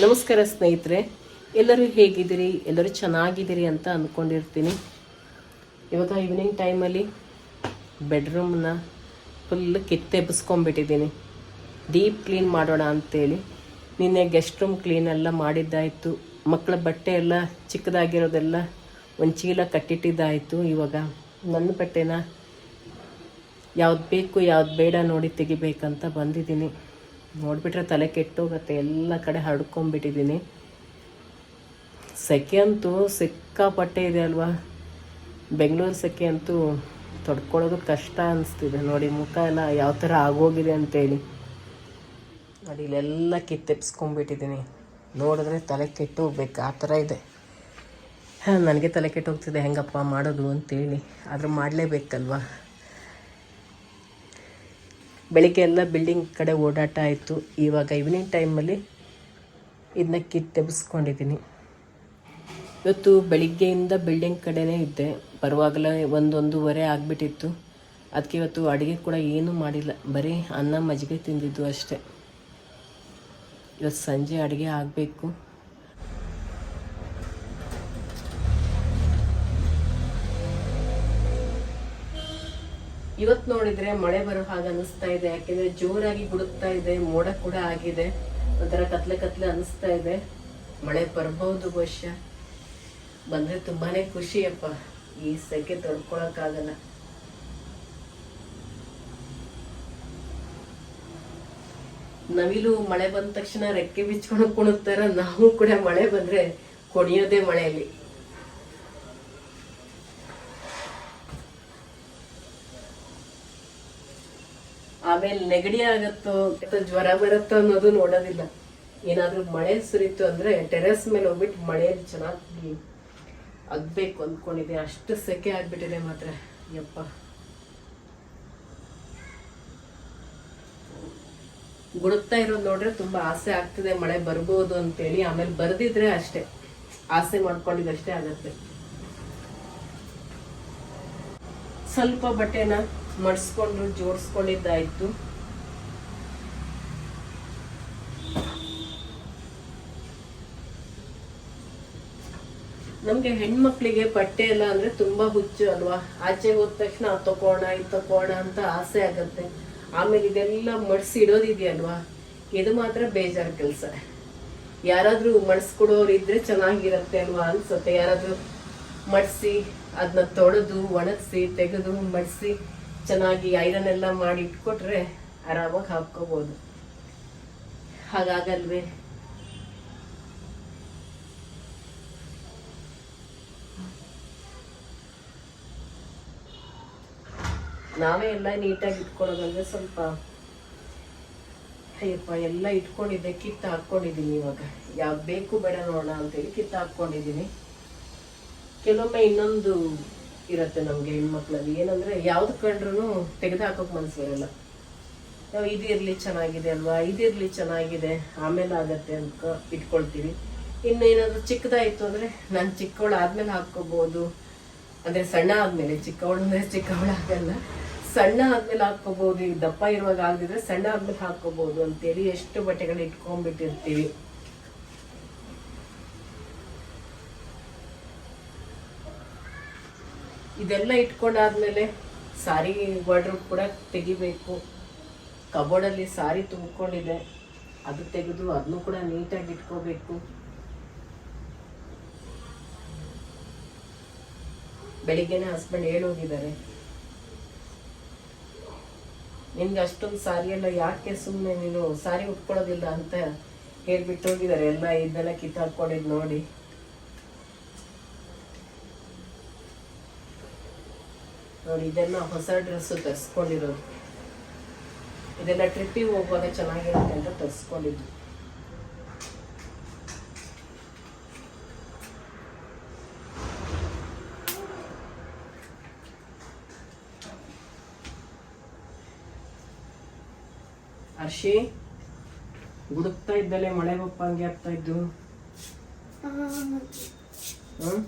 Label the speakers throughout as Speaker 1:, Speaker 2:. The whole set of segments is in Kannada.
Speaker 1: ನಮಸ್ಕಾರ ಸ್ನೇಹಿತರೆ, ಎಲ್ಲರೂ ಹೇಗಿದ್ದೀರಿ? ಎಲ್ಲರೂ ಚೆನ್ನಾಗಿದ್ದೀರಿ ಅಂತ ಅಂದ್ಕೊಂಡಿರ್ತೀನಿ ಇವಾಗ ಈವ್ನಿಂಗ್ ಟೈಮಲ್ಲಿ ಬೆಡ್ರೂಮ್ನ ಫುಲ್ ಕಿತ್ತೆಬ್ಬಿಸ್ಕೊಂಡ್ಬಿಟ್ಟಿದ್ದೀನಿ ಡೀಪ್ ಕ್ಲೀನ್ ಮಾಡೋಣ ಅಂತೇಳಿ. ನಿನ್ನೆ ಗೆಸ್ಟ್ ರೂಮ್ ಕ್ಲೀನ್ ಎಲ್ಲ ಮಾಡಿದ್ದಾಯಿತು. ಮಕ್ಕಳ ಬಟ್ಟೆ ಎಲ್ಲ ಚಿಕ್ಕದಾಗಿರೋದೆಲ್ಲ ಒಂದು ಚೀಲ ಕಟ್ಟಿಟ್ಟಿದ್ದಾಯಿತು. ಇವಾಗ ನನ್ನ ಬಟ್ಟೆನ ಯಾವ್ದು ಬೇಕು ಯಾವ್ದು ಬೇಡ ನೋಡಿ ತೆಗಿಬೇಕಂತ ಬಂದಿದ್ದೀನಿ. ನೋಡಿಬಿಟ್ರೆ ತಲೆ ಕೆಟ್ಟೋಗುತ್ತೆ. ಎಲ್ಲ ಕಡೆ ಹರಡ್ಕೊಂಬಿಟ್ಟಿದ್ದೀನಿ ಸೆಕೆ ಅಂತೂ ಸಿಕ್ಕಾಪಟ್ಟೆ ಇದೆ ಅಲ್ವಾ? ಬೆಂಗಳೂರು ಸೆಕೆ ಅಂತೂ ತೊಡ್ಕೊಳ್ಳೋದು ಕಷ್ಟ ಅನಿಸ್ತಿದೆ. ನೋಡಿ, ಮುಖ ಎಲ್ಲ ಯಾವ ಥರ ಆಗೋಗಿದೆ ಅಂತೇಳಿ. ನೋಡಿ, ಇಲ್ಲೆಲ್ಲ ಕಿತ್ತೆಪ್ಸ್ಕೊಂಬಿಟ್ಟಿದ್ದೀನಿ ನೋಡಿದ್ರೆ ತಲೆ ಕೆಟ್ಟು ಹೋಗ್ಬೇಕು ಆ ಥರ ಇದೆ. ಹಾಂ, ನನಗೆ ತಲೆ ಕೆಟ್ಟೋಗ್ತಿದೆ. ಹೆಂಗಪ್ಪ ಮಾಡೋದು ಅಂತೇಳಿ. ಆದರೂ ಮಾಡಲೇಬೇಕಲ್ವಾ? ಬೆಳಿಗ್ಗೆ ಎಲ್ಲ ಬಿಲ್ಡಿಂಗ್ ಕಡೆ ಓಡಾಟ ಆಯಿತು ಇವಾಗ ಈವ್ನಿಂಗ್ ಟೈಮಲ್ಲಿ ಇದನ್ನ ಕಿತ್ತೆಬ್ಸ್ಕೊಂಡಿದ್ದೀನಿ ಇವತ್ತು ಬೆಳಿಗ್ಗೆಯಿಂದ ಬಿಲ್ಡಿಂಗ್ ಕಡೆನೇ ಇದ್ದೆ. ಬರುವಾಗಲೇ ಒಂದೊಂದೂವರೆ ಆಗಿಬಿಟ್ಟಿತ್ತು. ಅದಕ್ಕೆ ಇವತ್ತು ಅಡುಗೆ ಕೂಡ ಏನೂ ಮಾಡಿಲ್ಲ. ಬರೀ ಅನ್ನ ಮಜ್ಜಿಗೆ ತಿಂದಿದ್ದು ಅಷ್ಟೇ. ಇವತ್ತು ಸಂಜೆ ಅಡುಗೆ ಆಗಬೇಕು. ಇವತ್ತು ನೋಡಿದ್ರೆ ಮಳೆ ಬರೋ ಹಾಗೆ ಅನಿಸ್ತಾ ಇದೆ, ಯಾಕೆಂದ್ರೆ ಜೋರಾಗಿ ಗುಡುಕ್ತಾ ಇದೆ, ಮೋಡ ಕೂಡ ಆಗಿದೆ. ಒಂಥರ ಕತ್ಲೆ ಕತ್ಲೆ ಅನಿಸ್ತಾ ಇದೆ. ಮಳೆ ಬರ್ಬಹುದು ಬಹುಶಃ. ಬಂದ್ರೆ ತುಂಬಾನೇ ಖುಷಿಯಪ್ಪ, ಈ ಸೆಕೆ ತೊಡ್ಕೊಳಕ್ಕಾಗಲ್ಲ ನವಿಲು ಮಳೆ ಬಂದ ತಕ್ಷಣ ರೆಕ್ಕೆ ಬಿಚ್ಕೊಂಡು ಕುಣುತ್ತಾರ ನಾವು ಕೂಡ ಮಳೆ ಬಂದ್ರೆ ಕುಣಿಯೋದೇ ಮಳೆಯಲ್ಲಿ. ಆಮೇಲೆ ನೆಗಡಿ ಆಗತ್ತೋ ಜ್ವರ ಬರುತ್ತೋ ಅನ್ನೋದು ನೋಡೋದಿಲ್ಲ. ಏನಾದ್ರೂ ಮಳೆ ಸುರಿತು ಅಂದ್ರೆ ಟೆರೆಸ್ ಮೇಲೆ ಹೋಗ್ಬಿಟ್ಟು ಮಳೆಯಲ್ಲಿ ಚೆನ್ನಾಗಿ ಅಗ್ಬೇಕು ಅಂದ್ಕೊಂಡಿದೆ. ಅಷ್ಟು ಸೆಕೆ ಆಗ್ಬಿಟ್ಟಿದೆ ಮಾತ್ರ. ಯಪ್ಪ. ಗುಡುಕ್ತಾ ಇರೋದು ನೋಡ್ರೆ ತುಂಬಾ ಆಸೆ ಆಗ್ತಿದೆ. ಮಳೆ ಬರ್ಬೋದು ಅಂತೇಳಿ. ಆಮೇಲೆ ಬರ್ದಿದ್ರೆ ಅಷ್ಟೇ. ಆಸೆ ಮಾಡ್ಕೊಂಡಿದ್ದಷ್ಟೇ ಆಗತ್ತೆ. ಸ್ವಲ್ಪ ಬಟ್ಟೆನ ಮಡ್ಸ್ಕೊಂಡು ಜೋಡಿಸ್ಕೊಂಡಿದ್ದಾಯ್ತು ನಮ್ಗೆ ಹೆಣ್ಮಕ್ಳಿಗೆ ಬಟ್ಟೆ ಎಲ್ಲ ಅಂದ್ರೆ ತುಂಬಾ ಹುಚ್ಚು ಅಲ್ವಾ? ಆಚೆ ಹೋದ ತಕ್ಷಣ ಅದ್ ತಕೋಣ ಇದು ತಕೋಣ ಅಂತ ಆಸೆ ಆಗತ್ತೆ. ಆಮೇಲೆ ಇದೆಲ್ಲ ಮಡಿಸಿ ಇಡೋದಿದೆಯಲ್ವಾ? ಇದು ಮಾತ್ರ ಬೇಜಾರ್ ಕೆಲ್ಸ. ಯಾರಾದ್ರೂ ಮಡಿಸ್ಕೊಡೋರು ಇದ್ರೆ ಚೆನ್ನಾಗಿರತ್ತೆ ಅಲ್ವಾ ಅನ್ಸುತ್ತೆ. ಯಾರಾದ್ರೂ ಮಡಿಸಿ ಅದನ್ನ ತೊಳೆದು, ಒಣಗಿಸಿ, ತೆಗೆದು, ಮಡ್ಸಿ. ಚೆನ್ನಾಗಿ ಐರನ್ ಎಲ್ಲ ಮಾಡಿ ಇಟ್ಕೊಟ್ರೆ ಆರಾಮಾಗಿ ಹಾಕ್ಕೋಬೋದು. ಹಾಗಾಗಲ್ವೇ? ನಾವೇ ಎಲ್ಲ ನೀಟಾಗಿ ಇಟ್ಕೊಳ್ಳೋದಂದ್ರೆ ಸ್ವಲ್ಪ? ಅಯ್ಯಪ್ಪ, ಎಲ್ಲ ಇಟ್ಕೊಂಡಿದ್ದೆ, ಕಿತ್ತು ಹಾಕ್ಕೊಂಡಿದ್ದೀನಿ ಇವಾಗ. ಯಾವ್ದು ಬೇಕು ಬೇಡ ನೋಡೋಣ ಅಂತೇಳಿ ಕಿತ್ತು ಹಾಕ್ಕೊಂಡಿದ್ದೀನಿ. ಕೆಲವೊಮ್ಮೆ ಇನ್ನೊಂದು ಇರುತ್ತೆ ನಮಗೆ ಹೆಣ್ಮಕ್ಳಲ್ಲಿ ಏನಂದ್ರೆ ಯಾವ್ದು ಕಂಡ್ರೂ ತೆಗೆದು ಹಾಕೋಕೆ ಮನ್ಸು ಬರಲ್ಲ ನಾವು ಇರ್ಲಿ ಚೆನ್ನಾಗಿದೆ ಅಲ್ವಾ ಇದಿರ್ಲಿ ಚೆನ್ನಾಗಿದೆ, ಆಮೇಲೆ ಆಗತ್ತೆ ಅಂತ ಇಟ್ಕೊಳ್ತೀವಿ. ಇನ್ನು ಏನಾದ್ರು ಚಿಕ್ಕದಾಯ್ತು ಅಂದ್ರೆ ನಾನು ಚಿಕ್ಕವಳು ಆದ್ಮೇಲೆ ಹಾಕೋಬಹುದು ಅಂದ್ರೆ ಸಣ್ಣ ಆದ್ಮೇಲೆ ಚಿಕ್ಕವಳು ಅಂದರೆ ಚಿಕ್ಕವಳಾಗಲ್ಲ ಸಣ್ಣ ಆದ್ಮೇಲೆ ಹಾಕೋಬಹುದು ಈಗ ದಪ್ಪ ಇರುವಾಗ ಆಗದಿದ್ರೆ ಸಣ್ಣ ಆದ್ಮೇಲೆ ಹಾಕೋಬಹುದು ಅಂತೇಳಿ ಎಷ್ಟು ಬಟ್ಟೆಗಳು ಇಟ್ಕೊಂಡ್ಬಿಟ್ಟಿರ್ತೀವಿ. ಇದೆಲ್ಲ ಇಟ್ಕೊಂಡಾದ್ಮೇಲೆ ಸಾರಿ ವಾರ್ಡ್ರೋಬ್ ಕೂಡ ತೆಗಿಬೇಕು. ಕಬೋರ್ಡಲ್ಲಿ ಸಾರಿ ತುಂಬಿಕೊಂಡಿದೆ. ಅದು ತೆಗೆದು ಅದನ್ನು ಕೂಡ ನೀಟಾಗಿ ಇಟ್ಕೋಬೇಕು. ಬೆಳಿಗ್ಗೆನೆ ಹಸ್ಬೆಂಡ್ ಹೇಳೋಗಿದ್ದಾರೆ. ನಿನ್ಗೆ ಅಷ್ಟೊಂದು ಸಾರಿ ಎಲ್ಲ ಯಾಕೆ ಸುಮ್ಮನೆ ನೀನು? ಸಾರಿ ಉಟ್ಕೊಳ್ಳೋದಿಲ್ಲ ಅಂತ ಹೇಳ್ಬಿಟ್ಟು ಹೋಗಿದ್ದಾರೆ. ಎಲ್ಲ ಇದೆಲ್ಲ ಕಿತ್ತಾಕೊಂಡಿದ್ ನೋಡಿ. ನೋಡಿ ಇದೆಲ್ಲ ಹೊಸ ಡ್ರೆಸ್ ತರಿಸ್ಕೊಂಡಿರೋದು. ಇದೆಲ್ಲ ಟ್ರಿಪ್ಪಿಗೆ ಹೋಗುವಾಗ ಚೆನ್ನಾಗಿರುತ್ತೆ ಅಂತ ತರಿಸ್ಕೊಂಡಿದ್ದು. ಹರ್ಷಿ ಗುಡುಕ್ತಾ ಇದ್ದಲೆ ಮಳೆ ಬಪ್ಪ ಹಂಗೆ ಆಗ್ತಾ ಇದ್ದು? ಹ್ಮ್?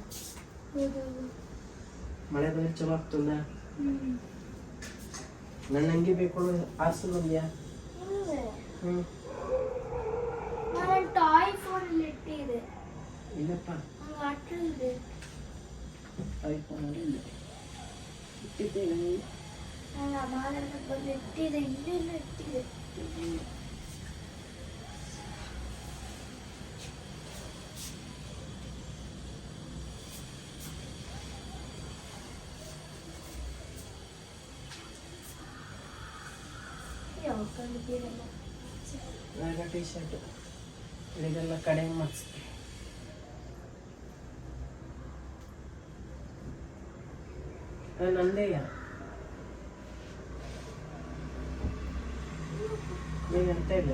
Speaker 1: ಮಳೆ ಬಂದ್ರೆ ಚಲೋ ಆಗ್ತದ. ನನ್ನ ಹಂಗೆ ಬೇಕು ಆರ್ಸು ಬಂದ್ಯಾ? ಹ್ಮ್.
Speaker 2: ನಾನು ಟಾಯ್ ಫೋನ್
Speaker 1: ಇಲ್ಲಪ್ಪ.
Speaker 2: ಆಟಂದೆ
Speaker 1: ಐಫೋನಲ್ಲಿ ಇಲ್ಲ. ಇಟ್ಟಿದ್ದೇನೆ
Speaker 2: ನನ್ನ ಅಮ್ಮನ ಬಂದು ಇಟ್ಟಿದೆ ಇಲ್ಲೆಲ್ಲ ಇಟ್ಟಿದೆ
Speaker 1: ನಾಗ ಟಿ ಶರ್ಟ್ ಇದೆಲ್ಲ ಕಡಿಮೆ ಮಾಡಿಸ್ತೆ ನಂದೇಯ ನೀನಂತ ಇಲ್ಲ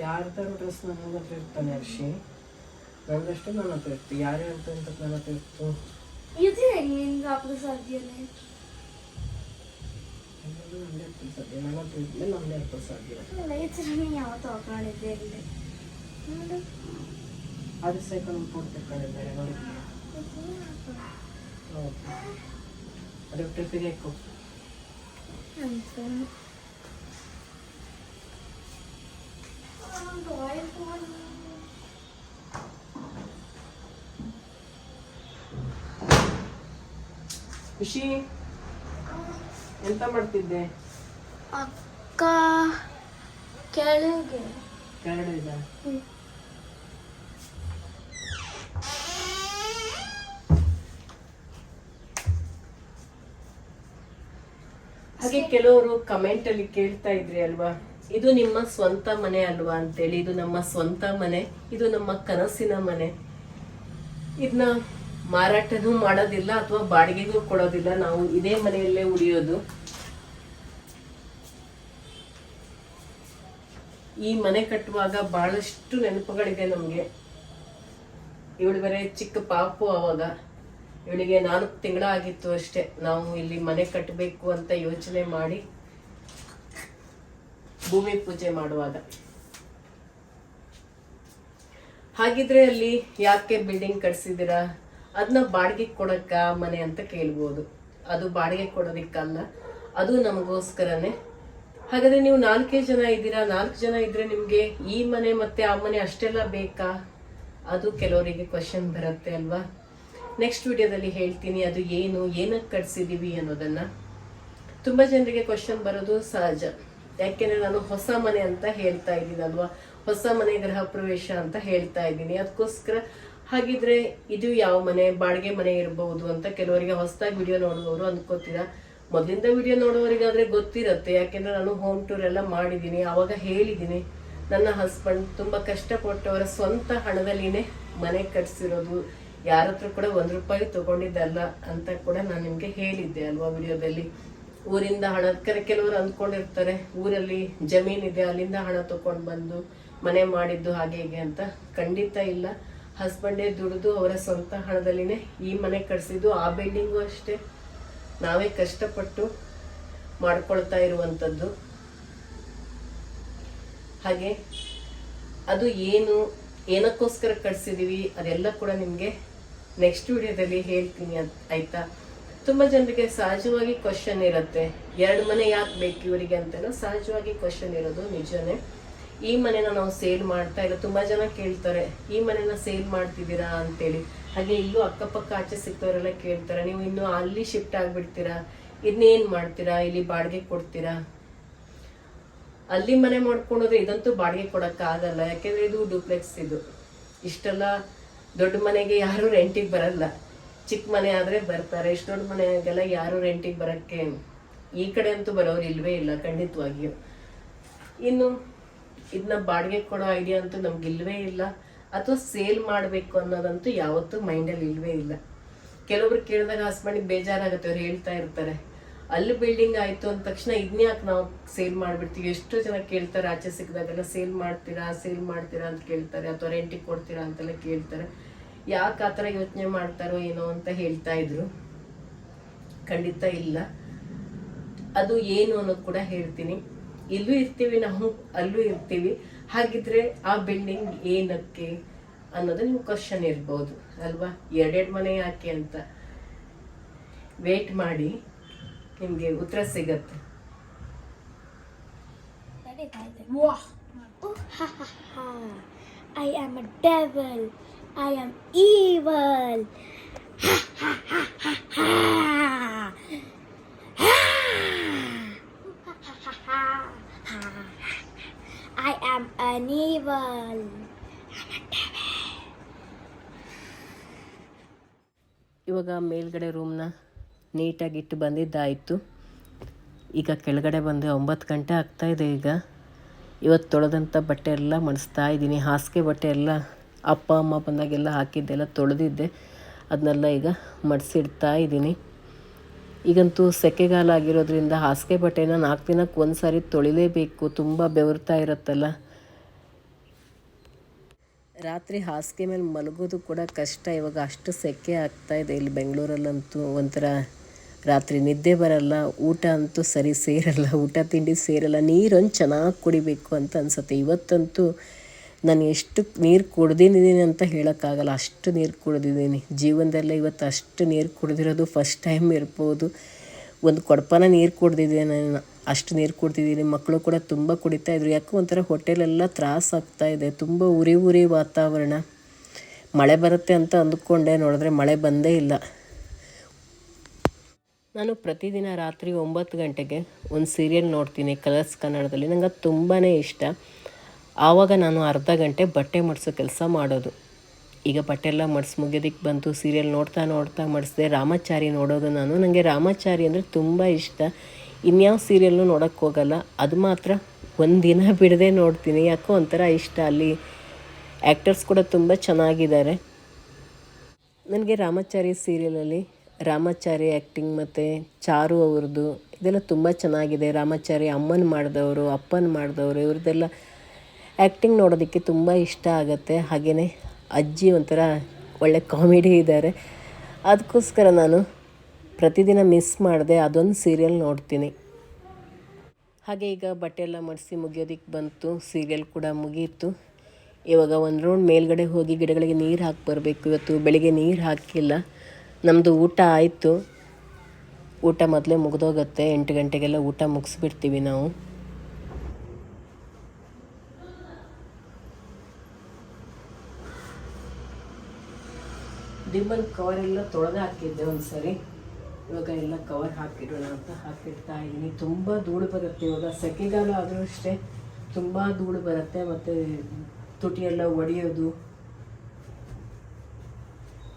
Speaker 1: ಯಾರ್ದಾರು ಡ್ರೆಸ್ ನನ್ನ ಹತ್ರ ಇರ್ತಾನೆ ಅರ್ಷಿ ನಂದಷ್ಟು ನನ್ನ ಹತ್ರ ಇರ್ತು ಯಾರು ಅಂತ ಅಂತ ನನ್ನ ಹತ್ರ ಇರ್ತು
Speaker 2: ಇದು ಹೆಂಗೆ ಹಾಕಲು ಸಾಧ್ಯನೇ
Speaker 1: ಎಲ್ಲರೂ ನಮ್ದೇ ಇರ್ತದೆ ಸಾಧ್ಯ ನನ್ನ ಹತ್ರ ಇದ್ಮೇಲೆ ನಮ್ಮದೇ ಇರ್ತದೆ ಸಾಧ್ಯ
Speaker 2: ಅಲ್ಲ ಈ ಥರ ನೀನು ಯಾವತ್ತೂ ಹಾಕೊಂಡಿದ್ದೆ ಇಲ್ಲಿ ನೋಡು
Speaker 1: ಅದು ಸೈಕಲ್ ಪೂರ್ತಿ ತಗೊಂಡಿದ್ದಾರೆ ನೋಡಿ ಓಕೆ ಅದು ಟ್ರಿಪ್ಪಿಗೆ ಹಾಕು
Speaker 2: ಅಂತ
Speaker 1: ಖುಷಿ? ಎಂತ ಮಾಡ್ತಿದ್ದೆ?
Speaker 2: ಅಕ್ಕ ಕೆಳಗೆ.
Speaker 1: ಕೆರಡು ಇದೆ ಹಾಗೆ ಕೆಲವರು ಕಮೆಂಟ್ ಅಲ್ಲಿ ಕೇಳ್ತಾ ಇದ್ರಿ ಅಲ್ವಾ? ಇದು ನಿಮ್ಮ ಸ್ವಂತ ಮನೆ ಅಲ್ವಾ ಅಂತೇಳಿ, ಇದು ನಮ್ಮ ಸ್ವಂತ ಮನೆ, ಇದು ನಮ್ಮ ಕನಸಿನ ಮನೆ. ಇದನ್ನ ಮಾರಾಟನೂ ಮಾಡೋದಿಲ್ಲ ಅಥವಾ ಬಾಡಿಗೆಗೂ ಕೊಡೋದಿಲ್ಲ, ನಾವು ಇದೇ ಮನೆಯಲ್ಲೇ ಉಳಿಯೋದು. ಈ ಮನೆ ಕಟ್ಟುವಾಗ ಬಹಳಷ್ಟು ನೆನಪುಗಳಿದೆ ನಮಗೆ. ಇವಳು ಬೇರೆ ಚಿಕ್ಕ ಪಾಪು ಅವಾಗ. ಇವಳಿಗೆ ನಾಲ್ಕು ತಿಂಗಳಾಗಿತ್ತು ಅಷ್ಟೇ. ನಾವು ಇಲ್ಲಿ ಮನೆ ಕಟ್ಟಬೇಕು ಅಂತ ಯೋಚನೆ ಮಾಡಿ ಭೂಮಿ ಪೂಜೆ ಮಾಡುವಾಗ. ಹಾಗಿದ್ರೆ ಅಲ್ಲಿ ಯಾಕೆ ಬಿಲ್ಡಿಂಗ್ ಕಟ್ಸಿದ್ದೀರಾ? ಅದನ್ನ ಬಾಡಿಗೆ ಕೊಡಕ್ಕ ಮನೆ ಅಂತ ಕೇಳ್ಬೋದು. ಅದು ಬಾಡಿಗೆ ಕೊಡೋದಿಕ್ಕಲ್ಲ, ಅದು ನಮಗೋಸ್ಕರನೇ. ಹಾಗಾದ್ರೆ ನೀವು ನಾಲ್ಕೇ ಜನ ಇದ್ದೀರಾ? ನಾಲ್ಕು ಜನ ಇದ್ರೆ ನಿಮ್ಗೆ ಈ ಮನೆ ಮತ್ತೆ ಆ ಮನೆ ಅಷ್ಟೆಲ್ಲ ಬೇಕಾ? ಅದು ಕೆಲವರಿಗೆ ಕ್ವಶನ್ ಬರುತ್ತೆ ಅಲ್ವಾ? ನೆಕ್ಸ್ಟ್ ವಿಡಿಯೋದಲ್ಲಿ ಹೇಳ್ತೀನಿ, ಅದು ಏನು, ಏನಕ್ಕೆ ಕಟ್ಸಿದೀವಿ ಅನ್ನೋದನ್ನ. ತುಂಬಾ ಜನರಿಗೆ ಕ್ವಶನ್ ಬರೋದು ಸಹಜ. ಯಾಕೆಂದ್ರೆ ನಾನು ಹೊಸ ಮನೆ ಅಂತ ಹೇಳ್ತಾ ಇದ್ದೀನಿ ಅಲ್ವಾ ಹೊಸ ಮನೆ ಗೃಹ ಪ್ರವೇಶ ಅಂತ ಹೇಳ್ತಾ ಇದ್ದೀನಿ. ಅದಕ್ಕೋಸ್ಕರ ಹಾಗಿದ್ರೆ ಇದು ಯಾವ ಮನೆ, ಬಾಡಿಗೆ ಮನೆ ಇರಬಹುದು ಅಂತ ಕೆಲವರಿಗೆ ಹೊಸದಾಗಿ ವಿಡಿಯೋ ನೋಡುವವರು ಅನ್ಕೋತೀರಾ? ಮೊದಲಿಂದ ವಿಡಿಯೋ ನೋಡುವವರಿಗಾದ್ರೆ ಗೊತ್ತಿರತ್ತೆ. ಯಾಕೆಂದ್ರೆ ನಾನು ಹೋಮ್ ಟೂರ್ ಎಲ್ಲ ಮಾಡಿದ್ದೀನಿ. ಆವಾಗ ಹೇಳಿದ್ದೀನಿ. ನನ್ನ ಹಸ್ಬೆಂಡ್ ತುಂಬಾ ಕಷ್ಟಪಟ್ಟವರ ಸ್ವಂತ ಹಣದಲ್ಲಿನೇ ಮನೆ ಕಟ್ಸಿರೋದು. ಯಾರತ್ರ ಕೂಡ ಒಂದು ರೂಪಾಯಿ ತಗೊಂಡಿದ್ದಲ್ಲ ಅಂತ ಕೂಡ ನಾನು ನಿಮಗೆ ಹೇಳಿದ್ದೆ ಅಲ್ವಾ ವಿಡಿಯೋದಲ್ಲಿ ಊರಿಂದ ಹಣ, ಕರೆ ಕೆಲವರು ಅಂದ್ಕೊಂಡಿರ್ತಾರೆ, ಊರಲ್ಲಿ ಜಮೀನ್ ಇದೆ, ಅಲ್ಲಿಂದ ಹಣ ತಕೊಂಡು ಬಂದು ಮನೆ ಮಾಡಿದ್ದು ಹಾಗೆ ಹೀಗೆ ಅಂತ. ಖಂಡಿತ ಇಲ್ಲ. ಹಸ್ಬೆಂಡೇ ದುಡಿದು ಅವರ ಸ್ವಂತ ಹಣದಲ್ಲಿನೇ ಈ ಮನೆ ಕಟ್ಸಿದ್ದು, ಆ ಬಿಲ್ಡಿಂಗು ಅಷ್ಟೇ. ನಾವೇ ಕಷ್ಟಪಟ್ಟು ಮಾಡ್ಕೊಳ್ತಾ ಇರುವಂಥದ್ದು. ಹಾಗೆ ಅದು ಏನು, ಏನಕ್ಕೋಸ್ಕರ ಕಟ್ಸಿದ್ದೀವಿ ಅದೆಲ್ಲ ಕೂಡ ನಿಮಗೆ ನೆಕ್ಸ್ಟ್ ವಿಡಿಯೋದಲ್ಲಿ ಹೇಳ್ತೀನಿ ಅಂತ ಆಯ್ತಾ? ತುಂಬಾ ಜನರಿಗೆ ಸಹಜವಾಗಿ ಕ್ವಶನ್ ಇರುತ್ತೆ. ಎರಡು ಮನೆ ಯಾಕೆ ಬೇಕು ಇವರಿಗೆ ಅಂತೆಲ್ಲ ಸಹಜವಾಗಿ ಕ್ವಶನ್ ಇರೋದು ನಿಜನೇ. ಈ ಮನೆನ ನಾವು ಸೇಲ್ ಮಾಡ್ತಾ ಇಲ್ಲ. ತುಂಬಾ ಜನ ಕೇಳ್ತಾರೆ, ಈ ಮನೆನ ಸೇಲ್ ಮಾಡ್ತಿದ್ದೀರಾ? ಅಂತೇಳಿ. ಹಾಗೆ ಇಲ್ಲೂ ಅಕ್ಕಪಕ್ಕ ಆಚೆ ಸಿಕ್ತವರೆಲ್ಲ ಕೇಳ್ತಾರೆ, ನೀವು ಇನ್ನು ಅಲ್ಲಿ ಶಿಫ್ಟ್ ಆಗ್ಬಿಡ್ತೀರಾ? ಇನ್ನೇನ್ ಮಾಡ್ತೀರಾ? ಇಲ್ಲಿ ಬಾಡಿಗೆ ಕೊಡ್ತೀರಾ? ಅಲ್ಲಿ ಮನೆ ಮಾಡ್ಕೊಂಡೋದ್ರೆ ಇದಂತೂ ಬಾಡಿಗೆ ಕೊಡೋಕ್ಕಾಗಲ್ಲ ಯಾಕೆಂದ್ರೆ ಇದು ಡೂಪ್ಲೆಕ್ಸ್ ಇದು. ಇಷ್ಟೆಲ್ಲ ದೊಡ್ಡ ಮನೆಗೆ ಯಾರು ರೆಂಟಿಗೆ ಬರಲ್ಲ. ಚಿಕ್ಕ ಮನೆ ಆದ್ರೆ ಬರ್ತಾರೆ, ಇಷ್ಟು ದೊಡ್ಡ ಮನೆಗೆಲ್ಲ ಯಾರು ರೆಂಟಿಗೆ ಬರೋಕ್ಕೆ ಈ ಕಡೆ ಅಂತೂ ಬರೋರು ಇಲ್ವೇ ಇಲ್ಲ ಖಂಡಿತವಾಗಿಯೂ ಇನ್ನು ಇದನ್ನ ಬಾಡಿಗೆ ಕೊಡೋ ಐಡಿಯಾ ಅಂತೂ ನಮ್ಗೆ ಇಲ್ವೇ ಇಲ್ಲ. ಅಥವಾ ಸೇಲ್ ಮಾಡಬೇಕು ಅನ್ನೋದಂತೂ ಯಾವತ್ತೂ ಮೈಂಡಲ್ಲಿ ಇಲ್ವೇ ಇಲ್ಲ. ಕೆಲವರು ಕೇಳಿದಾಗ ಹಸ್ಬೆಂಡಿಗೆ ಬೇಜಾರಾಗುತ್ತೆ, ಅವ್ರು ಹೇಳ್ತಾ ಇರ್ತಾರೆ. ಅಲ್ಲಿ ಬಿಲ್ಡಿಂಗ್ ಆಯಿತು ಅಂದ ತಕ್ಷಣ ಇದನ್ನ ಯಾಕೆ ನಾವು ಸೇಲ್ ಮಾಡಿಬಿಡ್ತೀವಿ? ಎಷ್ಟು ಜನ ಕೇಳ್ತಾರೆ, ಆಚೆ ಸಿಕ್ಕಿದಾಗೆಲ್ಲ ಸೇಲ್ ಮಾಡ್ತೀರಾ ಸೇಲ್ ಮಾಡ್ತೀರಾ ಅಂತ ಕೇಳ್ತಾರೆ, ಅಥವಾ ರೆಂಟಿಗೆ ಕೊಡ್ತೀರಾ ಅಂತೆಲ್ಲ ಕೇಳ್ತಾರೆ. ಯಾಕೆ ಆ ಥರ ಯೋಚನೆ ಮಾಡ್ತಾರೋ ಏನೋ ಅಂತ ಹೇಳ್ತಾ ಇದ್ರು. ಖಂಡಿತ ಇಲ್ಲ. ಅದು ಏನು ಅನ್ನೋದು ಕೂಡ ಹೇಳ್ತೀನಿ. ಇಲ್ಲೂ ಇರ್ತೀವಿ, ನಾವು ಅಲ್ಲೂ ಇರ್ತೀವಿ. ಹಾಗಿದ್ರೆ ಆ ಬಿಲ್ಡಿಂಗ್ ಏನಕ್ಕೆ ಅನ್ನೋದು ನೀವು ಕ್ವಶನ್ ಇರ್ಬೋದು, ಅಲ್ವಾ? ಎರಡೆರಡು ಮನೆ ಯಾಕೆ ಅಂತ ವೇಟ್ ಮಾಡಿ, ನಿಮಗೆ ಉತ್ತರ ಸಿಗತ್ತೆ.
Speaker 2: a devil. I am evil. I am an evil.
Speaker 1: ಇವಾಗ ಮೇಲ್ಗಡೆ ರೂಮ್ನ ನೀಟಾಗಿ ಇಟ್ಟು ಬಂದಿದ್ದಾಯಿತು. ಈಗ ಕೆಳಗಡೆ ಬಂದೆ ಒಂಬತ್ತು ಗಂಟೆ ಆಗ್ತಾಯಿದೆ ಈಗ. ಇವತ್ತು ತೊಳೆದಂಥ ಬಟ್ಟೆ ಎಲ್ಲ ಮಣಿಸ್ತಾ ಇದ್ದೀನಿ. ಹಾಸಿಗೆ ಬಟ್ಟೆ ಎಲ್ಲ ಅಪ್ಪ, ಅಮ್ಮ ಬಂದಾಗೆಲ್ಲ ಹಾಕಿದ್ದೆಲ್ಲ ತೊಳೆದಿದ್ದೆ. ಅದನ್ನೆಲ್ಲ ಈಗ ಮಡಿಸಿಡ್ತಾ ಇದ್ದೀನಿ. ಈಗಂತೂ ಸೆಕೆಗಾಲ ಆಗಿರೋದ್ರಿಂದ ಹಾಸಿಗೆ ಬಟ್ಟೆನ ನಾಲ್ಕು ದಿನಕ್ಕೆ ಒಂದು ಸಾರಿ ತೊಳಿಲೇಬೇಕು. ತುಂಬ ಬೆವರ್ತಾ ಇರುತ್ತಲ್ಲ. ರಾತ್ರಿ ಹಾಸಿಗೆ ಮೇಲೆ ಮಲಗೋದು ಕೂಡ ಕಷ್ಟ. ಇವಾಗ ಅಷ್ಟು ಸೆಕೆ ಆಗ್ತಾ ಇದೆ. ಇಲ್ಲಿ ಬೆಂಗಳೂರಲ್ಲಂತೂ ಒಂಥರ ರಾತ್ರಿ ನಿದ್ದೆ ಬರಲ್ಲ. ಊಟ ಅಂತೂ ಸರಿ ಸೇರಲ್ಲ. ಊಟ, ತಿಂಡಿ ಸೇರಲ್ಲ. ನೀರೊಂದು ಚೆನ್ನಾಗಿ ಕುಡಿಬೇಕು ಅಂತ ಅನ್ಸುತ್ತೆ. ಇವತ್ತಂತೂ ನಾನು ಎಷ್ಟು ನೀರು ಕುಡ್ದಿದ್ದೀನಿ ಅಂತ ಹೇಳೋಕ್ಕಾಗಲ್ಲ. ಅಷ್ಟು ನೀರು ಕುಡ್ದಿದ್ದೀನಿ. ಜೀವನದಲ್ಲೇ ಇವತ್ತು ಅಷ್ಟು ನೀರು ಕುಡ್ದಿರೋದು ಫಸ್ಟ್ ಟೈಮ್ ಇರ್ಬೋದು. ಒಂದು ಕೊಡಪಾನ ನೀರು ಕುಡ್ದಿದ್ದೀನಿ ನಾನು. ಅಷ್ಟು ನೀರು ಕುಡ್ದಿದ್ದೀನಿ. ಮಕ್ಕಳು ಕೂಡ ತುಂಬ ಕುಡಿತಾ ಇದ್ರು. ಯಾಕೋ ಒಂಥರ ಹೋಟೆಲೆಲ್ಲ ತ್ರಾಸ ಆಗ್ತಾ ಇದೆ. ತುಂಬ ಉರಿ ಉರಿ ವಾತಾವರಣ. ಮಳೆ ಬರುತ್ತೆ ಅಂತ ಅಂದ್ಕೊಂಡೆ. ನೋಡಿದ್ರೆ ಮಳೆ ಬಂದೇ ಇಲ್ಲ. ನಾನು ಪ್ರತಿದಿನ ರಾತ್ರಿ ಒಂಬತ್ತು ಗಂಟೆಗೆ ಒಂದು ಸೀರಿಯಲ್ ನೋಡ್ತೀನಿ. ಕಲರ್ಸ್ ಕನ್ನಡದಲ್ಲಿ. ನಂಗೆ ಅದು ತುಂಬಾ ಇಷ್ಟ. ಆವಾಗ ನಾನು ಅರ್ಧ ಗಂಟೆ ಬಟ್ಟೆ ಮಡಿಸೋ ಕೆಲಸ ಮಾಡೋದು. ಈಗ ಬಟ್ಟೆ ಎಲ್ಲ ಮಡ್ಸಿ ಮುಗಿಯೋದಕ್ಕೆ ಬಂತು, ಸೀರಿಯಲ್ ನೋಡ್ತಾ ನೋಡ್ತಾ ಮಡಿಸಿದೆ, ರಾಮಾಚಾರಿ ನೋಡೋದು ನಾನು. ನನಗೆ ರಾಮಾಚಾರಿ ಅಂದರೆ ತುಂಬ ಇಷ್ಟ. ಇನ್ಯಾವ ಸೀರಿಯಲ್ನು ನೋಡೋಕ್ಕೆ ಹೋಗಲ್ಲ. ಅದು ಮಾತ್ರ ಒಂದು ದಿನ ಬಿಡದೆ ನೋಡ್ತೀನಿ. ಯಾಕೋ ಒಂಥರ ಇಷ್ಟ ಅಲ್ಲಿ. ಆ್ಯಕ್ಟರ್ಸ್ ಕೂಡ ತುಂಬ ಚೆನ್ನಾಗಿದ್ದಾರೆ. ನನಗೆ ರಾಮಾಚಾರಿ ಸೀರಿಯಲಲ್ಲಿ ರಾಮಾಚಾರಿ ಆ್ಯಕ್ಟಿಂಗ್ ಮತ್ತು ಚಾರು ಅವ್ರದ್ದು ಇದೆಲ್ಲ ತುಂಬ ಚೆನ್ನಾಗಿದೆ. ರಾಮಾಚಾರಿ ಅಮ್ಮನ ಮಾಡಿದವರು, ಅಪ್ಪನ ಮಾಡಿದವರು, ಇವ್ರದ್ದೆಲ್ಲ ಆ್ಯಕ್ಟಿಂಗ್ ನೋಡೋದಕ್ಕೆ ತುಂಬ ಇಷ್ಟ ಆಗುತ್ತೆ. ಹಾಗೆಯೇ ಅಜ್ಜಿ ಒಂಥರ ಒಳ್ಳೆ ಕಾಮಿಡಿ ಇದ್ದಾರೆ ಅದಕ್ಕೋಸ್ಕರ ನಾನು ಪ್ರತಿದಿನ ಮಿಸ್ ಮಾಡಿದೆ ಅದೊಂದು ಸೀರಿಯಲ್ ನೋಡ್ತೀನಿ. ಹಾಗೆ ಈಗ ಬಟ್ಟೆ ಎಲ್ಲ ಮಡಿಸಿ ಮುಗಿಯೋದಕ್ಕೆ ಬಂತು. ಸೀರಿಯಲ್ ಕೂಡ ಮುಗೀತು. ಇವಾಗ ಒಂದು ರೌಂಡ್ ಮೇಲ್ಗಡೆ ಹೋಗಿ ಗಿಡಗಳಿಗೆ ನೀರು ಹಾಕಿ ಬರಬೇಕು. ಇವತ್ತು ಬೆಳಿಗ್ಗೆ ನೀರು ಹಾಕಿಲ್ಲ. ನಮ್ಮದು ಊಟ ಆಯಿತು. ಊಟ ಮೊದಲೇ ಮುಗಿದೋಗುತ್ತೆ. ಎಂಟು ಗಂಟೆಗೆಲ್ಲ ಊಟ ಮುಗಿಸ್ಬಿಡ್ತೀವಿ ನಾವು. ಡಿಮ್ಮಲ್ ಕವರ್ ಎಲ್ಲ ತೊಳೆದು ಹಾಕಿದ್ದೆ ಒಂದು ಸರಿ ಇವಾಗ ಎಲ್ಲ ಕವರ್ ಹಾಕಿಡೋಣ ಅಂತ ಹಾಕಿಡ್ತಾ ಇದ್ದೀನಿ. ತುಂಬ ಧೂಳು ಬರುತ್ತೆ ಇವಾಗ. ಸೆಕೆಗಾಲ ಆದರೂ ಅಷ್ಟೇ ತುಂಬ ಧೂಳು ಬರುತ್ತೆ ಮತ್ತು ತುಟಿಯೆಲ್ಲ ಒಡೆಯೋದು.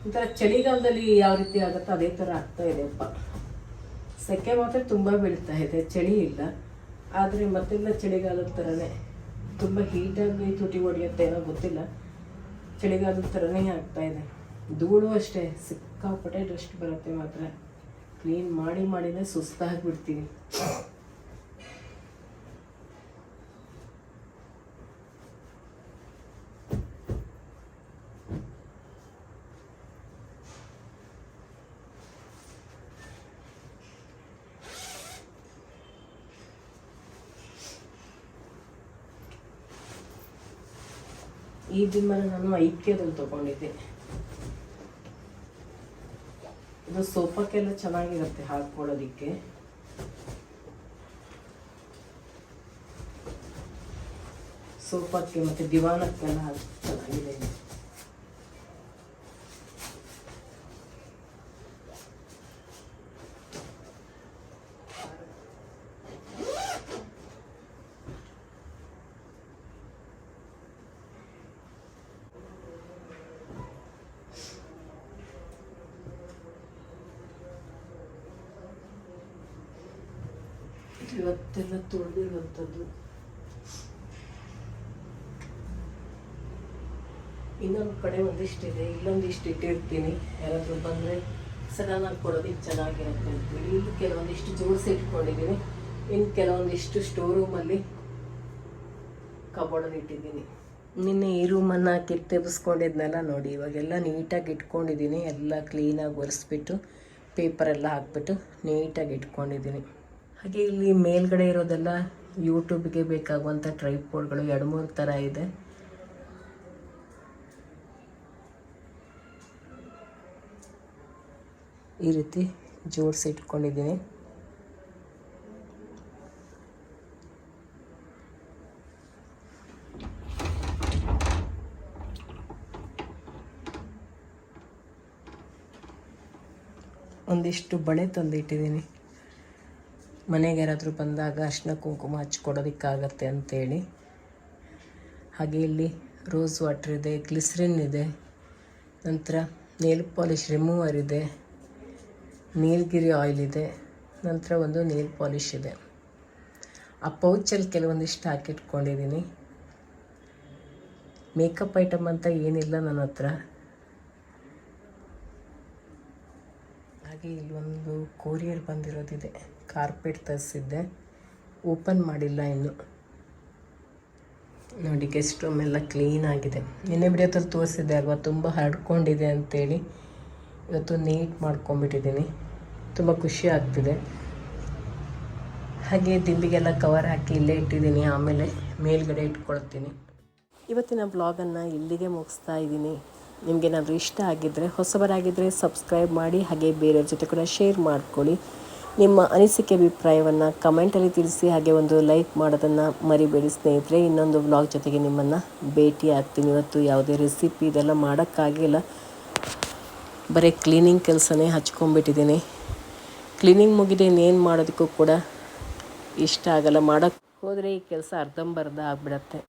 Speaker 1: ಒಂಥರ ಚಳಿಗಾಲದಲ್ಲಿ ಯಾವ ರೀತಿ ಆಗುತ್ತೋ ಅದೇ ಥರ ಆಗ್ತಾ ಇದೆಯಪ್ಪ ಸೆಕೆ ಮಾತ್ರ ತುಂಬ ಬೀಳ್ತಾ ಇದೆ. ಚಳಿ ಇಲ್ಲ. ಆದರೆ ಮತ್ತೆಲ್ಲ ಚಳಿಗಾಲದ ಥರನೇ ತುಂಬ ಹೀಟಾಗಿ ತುಟಿ ಹೊಡೆಯುತ್ತೆ ಏನೋ ಗೊತ್ತಿಲ್ಲ. ಚಳಿಗಾಲದ ಥರನೇ ಆಗ್ತಾ ಇದೆ. ಧೂಳು ಅಷ್ಟೇ, ಸಿಕ್ಕಾಪಟ್ಟೆ ಡಸ್ಟ್ ಬರುತ್ತೆ ಮಾತ್ರ. ಕ್ಲೀನ್ ಮಾಡಿ ಮಾಡಿನೇ ಸುಸ್ತಾಗ್ಬಿಡ್ತೀವಿ. ಈ ದಿಮ್ಮನ ನಾನು ಐಕ್ಯದಲ್ಲಿ ತಗೊಂಡಿದ್ದೆ. ಇದು ಸೋಫಾಕ್ಕೆಲ್ಲ ಚೆನ್ನಾಗಿರುತ್ತೆ ಹಾಕೊಳ್ಳೋದಿಕ್ಕೆ ಸೋಫಾಕ್ಕೆ ಮತ್ತೆ ದಿವಾನಕ್ಕೆಲ್ಲ ಚೆನ್ನಾಗಿದೆ ಇದು. ಇವತ್ತೆಲ್ಲ ತೊಳೆದಿರುವಂಥದ್ದು. ಇನ್ನೊಂದು ಕಡೆ ಒಂದಿಷ್ಟಿದೆ ಇಲ್ಲೊಂದಿಷ್ಟು ಇಟ್ಟಿರ್ತೀನಿ. ಯಾರಾದರೂ ಬಂದರೆ ಸಡನ್ನಾಗಿ ಕೊಡೋದಕ್ಕೆ ಚೆನ್ನಾಗಿರುತ್ತೆ ಅಂತೇಳಿ ಇಲ್ಲಿ ಕೆಲವೊಂದಿಷ್ಟು ಜೋಡಿಸಿ ಇಟ್ಕೊಂಡಿದ್ದೀನಿ. ಇನ್ನು ಕೆಲವೊಂದಿಷ್ಟು ಸ್ಟೋರ್ ರೂಮಲ್ಲಿ ಕಬೋರ್ಡಲ್ಲಿ ಇಟ್ಟಿದ್ದೀನಿ. ನಿನ್ನೆ ಈ ರೂಮನ್ನು ಕಿತ್ತೆಬ್ಬಿಸ್ಕೊಂಡಿದ್ನೆಲ್ಲ ನೋಡಿ, ಇವಾಗೆಲ್ಲ ನೀಟಾಗಿ ಇಟ್ಕೊಂಡಿದ್ದೀನಿ. ಎಲ್ಲ ಕ್ಲೀನಾಗಿ ಒರೆಸ್ಬಿಟ್ಟು ಪೇಪರೆಲ್ಲ ಹಾಕ್ಬಿಟ್ಟು ನೀಟಾಗಿ ಇಟ್ಕೊಂಡಿದ್ದೀನಿ. ಹಾಗೆ ಇಲ್ಲಿ ಮೇಲ್ಗಡೆ ಇರೋದೆಲ್ಲ ಯೂಟ್ಯೂಬ್ಗೆ ಬೇಕಾಗುವಂಥ ಟ್ರೈಪೋಡ್ಗಳು ಎರಡು ಮೂರು ಥರ ಇದೆ. ಈ ರೀತಿ ಜೋಡಿಸಿ ಇಟ್ಕೊಂಡಿದ್ದೀನಿ. ಒಂದಿಷ್ಟು ಬಳೆ ತಂದಿಟ್ಟಿದ್ದೀನಿ. ಮನೆಗೆ ಯಾರಾದರೂ ಬಂದಾಗ ಅರ್ಶಿನ ಕುಂಕುಮ ಹಚ್ಕೊಡೋದಕ್ಕಾಗತ್ತೆ ಅಂತೇಳಿ. ಹಾಗೆ ಇಲ್ಲಿ ರೋಸ್ ವಾಟ್ರ್ ಇದೆ, ಗ್ಲಿಸ್ರಿನ್ ಇದೆ, ನಂತರ ನೇಲ್ ಪಾಲಿಷ್ ರಿಮೂವರ್ ಇದೆ, ನೀಲಗಿರಿ ಆಯಿಲ್ ಇದೆ, ನಂತರ ಒಂದು ನೇಲ್ ಪಾಲಿಷ್ ಇದೆ. ಆ ಪೌಚಲ್ಲಿ ಕೆಲವೊಂದಿಷ್ಟು ಹಾಕಿಟ್ಕೊಂಡಿದ್ದೀನಿ. ಮೇಕಪ್ ಐಟಮ್ ಅಂತ ಏನಿಲ್ಲ ನನ್ನ ಹತ್ರ. ಹಾಗೆ ಇಲ್ಲೊಂದು ಕೊರಿಯರ್ ಬಂದಿರೋದಿದೆ. ಕಾರ್ಪೆಟ್ ತರಿಸಿದ್ದೆ. ಓಪನ್ ಮಾಡಿಲ್ಲ ಇನ್ನು. ನೋಡಿ ಗೆಸ್ಟ್ ರೂಮ್ ಎಲ್ಲ ಕ್ಲೀನ್ ಆಗಿದೆ. ನಿನ್ನೆ ಹತ್ರ ತೋರಿಸಿದ್ದೆ ಅಲ್ವಾ? ತುಂಬ ಹರಡ್ಕೊಂಡಿದೆ ಅಂತೇಳಿ. ಇವತ್ತು ನೀಟ್ ಮಾಡ್ಕೊಂಬಿಟ್ಟಿದ್ದೀನಿ ತುಂಬ ಖುಷಿ ಆಗ್ತಿದೆ. ಹಾಗೆ ದಿಂಬಿಗೆಲ್ಲ ಕವರ್ ಹಾಕಿ ಇಲ್ಲೇ ಇಟ್ಟಿದ್ದೀನಿ, ಆಮೇಲೆ ಮೇಲ್ಗಡೆ ಇಟ್ಕೊಳ್ತೀನಿ. ಇವತ್ತಿನ ಬ್ಲಾಗನ್ನು ಇಲ್ಲಿಗೆ ಮುಗಿಸ್ತಾ ಇದ್ದೀನಿ. ನಿಮಗೇನಾದರೂ ಇಷ್ಟ ಆಗಿದ್ದರೆ ಹೊಸಬರಾಗಿದ್ದರೆ ಸಬ್ಸ್ಕ್ರೈಬ್ ಮಾಡಿ, ಹಾಗೆ ಬೇರೆಯವ್ರ ಜೊತೆ ಕೂಡ ಶೇರ್ ಮಾಡ್ಕೊಳ್ಳಿ. ನಿಮ್ಮ ಅನಿಸಿಕೆ ಅಭಿಪ್ರಾಯವನ್ನು ಕಮೆಂಟಲ್ಲಿ ತಿಳಿಸಿ, ಹಾಗೆ ಒಂದು ಲೈಕ್ ಮಾಡೋದನ್ನು ಮರಿಬೇಡಿ ಸ್ನೇಹಿತರೆ. ಇನ್ನೊಂದು ವ್ಲಾಗ್ ಜೊತೆಗೆ ನಿಮ್ಮನ್ನು ಭೇಟಿ ಆಗ್ತೀನಿ. ಇವತ್ತು ಯಾವುದೇ ರೆಸಿಪಿ ಇದೆಲ್ಲ ಮಾಡೋಕ್ಕಾಗಿಲ್ಲ. ಬರೀ ಕ್ಲೀನಿಂಗ್ ಕೆಲಸನೇ ಹಚ್ಕೊಂಡ್ಬಿಟ್ಟಿದ್ದೀನಿ. ಕ್ಲೀನಿಂಗ್ ಮುಗಿದೆ ಇನ್ನೇನು ಮಾಡೋದಕ್ಕೂ ಕೂಡ ಇಷ್ಟ ಆಗಲ್ಲ. ಮಾಡೋಕ್ಕೆ ಹೋದರೆ ಈ ಕೆಲಸ ಅರ್ಧಂಬರ್ಧ ಆಗಿಬಿಡತ್ತೆ.